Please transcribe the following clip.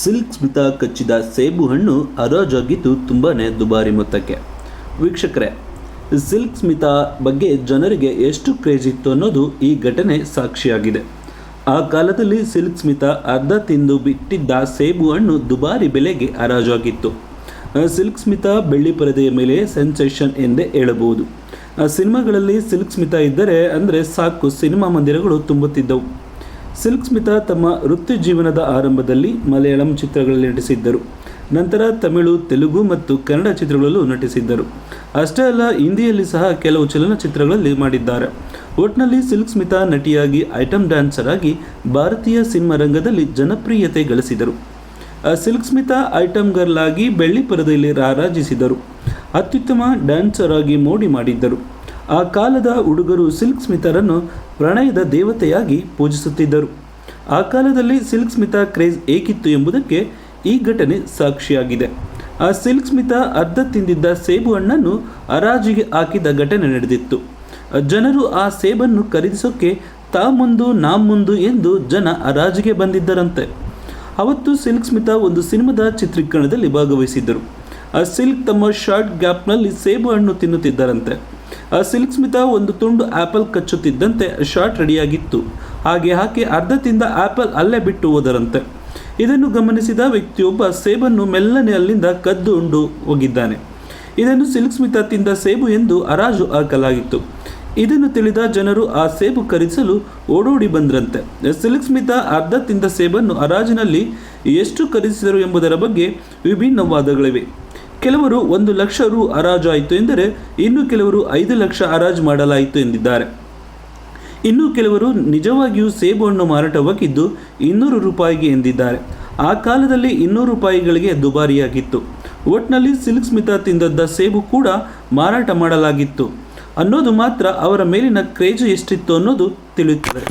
Silk ಸ್ಮಿತ ಕಚ್ಚಿದ ಸೇಬು ಹಣ್ಣು ಹರಾಜಾಗಿದ್ದು ತುಂಬಾ ದುಬಾರಿ ಮೊತ್ತಕ್ಕೆ. ವೀಕ್ಷಕರೇ ಸಿಲ್ಕ್ ಸ್ಮಿತ ಬಗ್ಗೆ ಜನರಿಗೆ ಎಷ್ಟು ಕ್ರೇಜ್ ಇತ್ತು ಅನ್ನೋದು ಈ ಘಟನೆ ಸಾಕ್ಷಿಯಾಗಿದೆ. ಆ ಕಾಲದಲ್ಲಿ ಸಿಲ್ಕ್ ಸ್ಮಿತ ಅರ್ಧ ತಿಂದು ಬಿಟ್ಟಿದ್ದ ಸೇಬು ಹಣ್ಣು ದುಬಾರಿ ಬೆಲೆಗೆ ಹರಾಜಾಗಿತ್ತು. ಸಿಲ್ಕ್ ಸ್ಮಿತ ಬೆಳ್ಳಿ ಪರದೆಯ ಮೇಲೆ ಸೆನ್ಸೇಷನ್ ಎಂದೇ ಹೇಳಬಹುದು. ಸಿನಿಮಾಗಳಲ್ಲಿ ಸಿಲ್ಕ್ ಸ್ಮಿತ ಇದ್ದರೆ ಅಂದರೆ ಸಾಕು, ಸಿನಿಮಾ ಮಂದಿರಗಳು ತುಂಬುತ್ತಿದ್ದವು. ಸಿಲ್ಕ್ ಸ್ಮಿತಾ ತಮ್ಮ ವೃತ್ತಿ ಜೀವನದ ಆರಂಭದಲ್ಲಿ ಮಲಯಾಳಂ ಚಿತ್ರಗಳಲ್ಲಿ ನಟಿಸಿದ್ದರು. ನಂತರ ತಮಿಳು, ತೆಲುಗು ಮತ್ತು ಕನ್ನಡ ಚಿತ್ರಗಳಲ್ಲೂ ನಟಿಸಿದ್ದರು. ಅಷ್ಟೇ ಅಲ್ಲ, ಹಿಂದಿಯಲ್ಲಿ ಸಹ ಕೆಲವು ಚಲನಚಿತ್ರಗಳಲ್ಲಿ ಮಾಡಿದ್ದಾರೆ. ಒಟ್ನಲ್ಲಿ ಸಿಲ್ಕ್ ಸ್ಮಿತಾ ನಟಿಯಾಗಿ ಐಟಮ್ ಡ್ಯಾನ್ಸರ್ ಆಗಿ ಭಾರತೀಯ ಸಿನಿಮಾ ರಂಗದಲ್ಲಿ ಜನಪ್ರಿಯತೆ ಗಳಿಸಿದರು. ಸಿಲ್ಕ್ ಸ್ಮಿತಾ ಐಟಮ್ ಗರ್ಲ್ ಆಗಿ ಬೆಳ್ಳಿ ಪರದೆಯಲ್ಲಿ ರಾರಾಜಿಸಿದರು. ಅತ್ಯುತ್ತಮ ಡ್ಯಾನ್ಸರ್ ಆಗಿ ಮೋಡಿ ಮಾಡಿದ್ದರು. ಆ ಕಾಲದ ಹುಡುಗರು ಸಿಲ್ಕ್ ಸ್ಮಿತರನ್ನು ಪ್ರಣಯದ ದೇವತೆಯಾಗಿ ಪೂಜಿಸುತ್ತಿದ್ದರು. ಆ ಕಾಲದಲ್ಲಿ ಸಿಲ್ಕ್ ಸ್ಮಿತಾ ಕ್ರೇಜ್ ಏಕಿತ್ತು ಎಂಬುದಕ್ಕೆ ಈ ಘಟನೆ ಸಾಕ್ಷಿಯಾಗಿದೆ. ಆ ಸಿಲ್ಕ್ ಸ್ಮಿತಾ ಅರ್ಧ ತಿಂದಿದ್ದ ಸೇಬು ಹಣ್ಣನ್ನು ಹರಾಜಿಗೆ ಹಾಕಿದ ಘಟನೆ ನಡೆದಿತ್ತು. ಜನರು ಆ ಸೇಬನ್ನು ಖರೀದಿಸೋಕೆ ತಾ ಮುಂದು ನಾ ಮುಂದು ಎಂದು ಜನ ಹರಾಜಿಗೆ ಬಂದಿದ್ದರಂತೆ. ಅವತ್ತು ಸಿಲ್ಕ್ ಸ್ಮಿತಾ ಒಂದು ಸಿನಿಮಾದ ಚಿತ್ರೀಕರಣದಲ್ಲಿ ಭಾಗವಹಿಸಿದ್ದರು. ಆ ಸಿಲ್ಕ್ ತಮ್ಮ ಶಾರ್ಟ್ ಗ್ಯಾಪ್ನಲ್ಲಿ ಸೇಬು ಹಣ್ಣು ತಿನ್ನುತ್ತಿದ್ದರಂತೆ. ಸಿಲ್ಕ್ ಸ್ಮಿತಾ ಒಂದು ತುಂಡು ಆಪಲ್ ಕಚ್ಚುತ್ತಿದ್ದಂತೆ ಶಾರ್ಟ್ ರೆಡಿಯಾಗಿತ್ತು. ಹಾಗೆ ಹಾಕಿ ಅರ್ಧ ತಿಂದ ಆಪಲ್ ಅಲ್ಲೇ ಬಿಟ್ಟು ಹೋದರಂತೆ. ಇದನ್ನು ಗಮನಿಸಿದ ವ್ಯಕ್ತಿಯೊಬ್ಬ ಸೇಬನ್ನು ಮೆಲ್ಲನೆ ಅಲ್ಲಿಂದ ಕದ್ದು ಉಂಡು ಹೋಗಿದ್ದಾನೆ. ಇದನ್ನು ಸಿಲ್ಕ್ ಸ್ಮಿತಾ ತಿಂದ ಸೇಬು ಎಂದು ಹರಾಜು ಹಾಕಲಾಗಿತ್ತು ಇದನ್ನು ತಿಳಿದ ಜನರು ಆ ಸೇಬು ಖರೀದಿಸಲು ಓಡೋಡಿ ಬಂದ್ರಂತೆ. ಸಿಲ್ಕ್ ಸ್ಮಿತಾ ಅರ್ಧ ತಿಂದ ಸೇಬನ್ನು ಹರಾಜಿನಲ್ಲಿ ಎಷ್ಟು ಖರೀದಿಸಿದರು ಎಂಬುದರ ಬಗ್ಗೆ ವಿಭಿನ್ನ ವಾದಗಳಿವೆ ಕೆಲವರು ಒಂದು ಲಕ್ಷ ರು ಹರಾಜಾಯಿತು ಎಂದರೆ ಇನ್ನು ಕೆಲವರು ಐದು ಲಕ್ಷ ಹರಾಜು ಮಾಡಲಾಯಿತು ಎಂದಿದ್ದಾರೆ. ಇನ್ನು ಕೆಲವರು ನಿಜವಾಗಿಯೂ ಸೇಬು ಹಣ್ಣು ಮಾರಾಟವಾಗಿದ್ದು ಇನ್ನೂರು ರೂಪಾಯಿಗೆ ಎಂದಿದ್ದಾರೆ. ಆ ಕಾಲದಲ್ಲಿ ಇನ್ನೂರು ರೂಪಾಯಿಗಳಿಗೆ ದುಬಾರಿಯಾಗಿತ್ತು. ಒಟ್ನಲ್ಲಿ ಸಿಲ್ಕ್ ಸ್ಮಿತಾ ತಿಂದದ್ದ ಸೇಬು ಕೂಡ ಮಾರಾಟ ಮಾಡಲಾಗಿತ್ತು. ಅನ್ನೋದು ಮಾತ್ರ ಅವರ ಮೇಲಿನ ಕ್ರೇಜು ಎಷ್ಟಿತ್ತು ಅನ್ನೋದು ತಿಳಿಯುತ್ತದೆ.